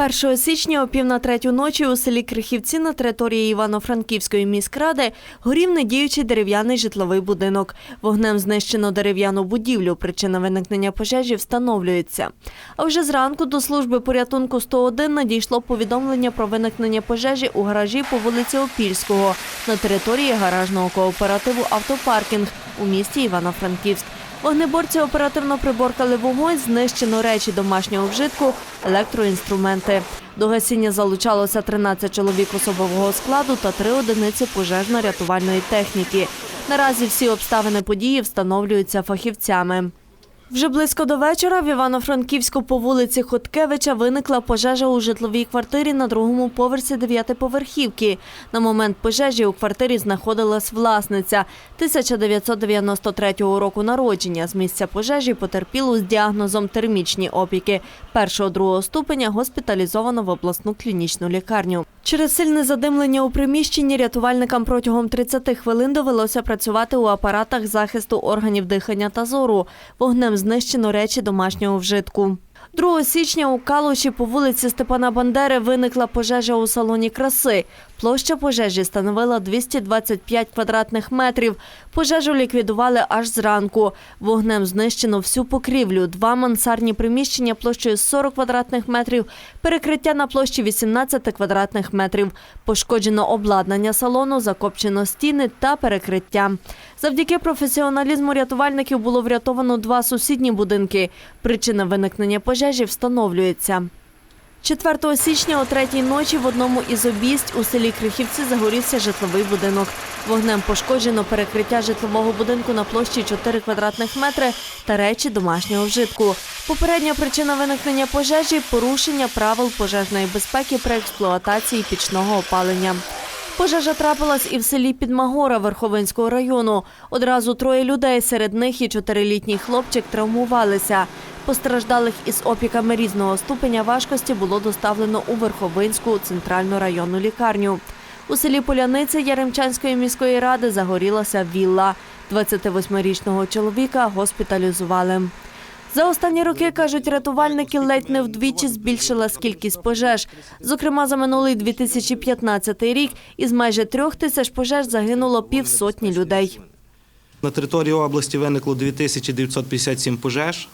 1 січня о пів на третю ночі у селі Крихівці на території Івано-Франківської міськради горів недіючий дерев'яний житловий будинок. Вогнем знищено дерев'яну будівлю. Причина виникнення пожежі встановлюється. А вже зранку до служби порятунку 101 надійшло повідомлення про виникнення пожежі у гаражі по вулиці Опільського на території гаражного кооперативу Автопаркінг у місті Івано-Франківськ. Вогнеборці оперативно приборкали вогонь, знищено речі домашнього вжитку, електроінструменти. До гасіння залучалося 13 чоловік особового складу та три одиниці пожежно-рятувальної техніки. Наразі всі обставини події встановлюються фахівцями. Вже близько до вечора в Івано-Франківську по вулиці Хоткевича виникла пожежа у житловій квартирі на другому поверсі дев'ятиповерхівки. На момент пожежі у квартирі знаходилась власниця 1993 року народження. З місця пожежі потерпілу з діагнозом термічні опіки. Першого-другого ступеня госпіталізовано в обласну клінічну лікарню. Через сильне задимлення у приміщенні рятувальникам протягом 30 хвилин довелося працювати у апаратах захисту органів дихання та зору. Вогнем знищено речі домашнього вжитку. 2 січня у Калуші по вулиці Степана Бандери виникла пожежа у салоні краси. Площа пожежі становила 225 квадратних метрів. Пожежу ліквідували аж зранку. Вогнем знищено всю покрівлю, два мансарні приміщення площею 40 квадратних метрів, перекриття на площі 18 квадратних метрів. Пошкоджено обладнання салону, закопчено стіни та перекриття. Завдяки професіоналізму рятувальників було врятовано два сусідні будинки. Причина виникнення пожежі встановлюється. 4 січня о третій ночі в одному із обість у селі Крихівці загорівся житловий будинок. Вогнем пошкоджено перекриття житлового будинку на площі 4 квадратних метри та речі домашнього вжитку. Попередня причина виникнення пожежі порушення правил пожежної безпеки при експлуатації пічного опалення. Пожежа трапилась і в селі Підмагора Верховинського району. Одразу троє людей, серед них і чотирилітній хлопчик травмувалися. Постраждалих із опіками різного ступеня важкості було доставлено у Верховинську центральну районну лікарню. У селі Поляниця Яремчанської міської ради загорілася вілла. 28-річного чоловіка госпіталізували. За останні роки, кажуть рятувальники, ледь не вдвічі збільшилась кількість пожеж. Зокрема, за минулий 2015 рік із майже трьох тисяч пожеж загинуло півсотні людей. На території області виникло 2957 пожеж.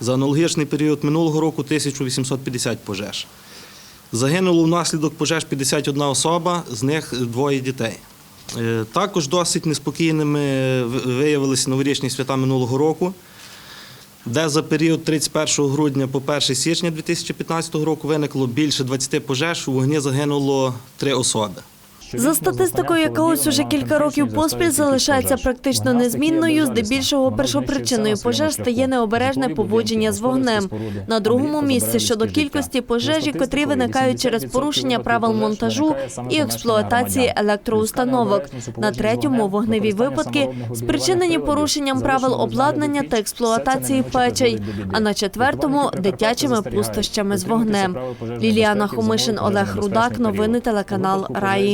За аналогічний період минулого року 1850 пожеж. Загинуло внаслідок пожеж 51 особа, з них двоє дітей. Е, Також досить неспокійними виявилися новорічні свята минулого року, де за період 31 грудня по 1 січня 2015 року виникло більше 20 пожеж, у вогні загинуло 3 особи. За статистикою, яка ось уже кілька років поспіль залишається практично незмінною, здебільшого першопричиною пожеж стає необережне поводження з вогнем. На другому місці щодо кількості пожежі, котрі виникають через порушення правил монтажу і експлуатації електроустановок. На третьому вогневі випадки спричинені порушенням правил обладнання та експлуатації печей. А на четвертому дитячими пустощами з вогнем. Ліліана Хомишин, Олег Рудак. Новини телеканал Раї.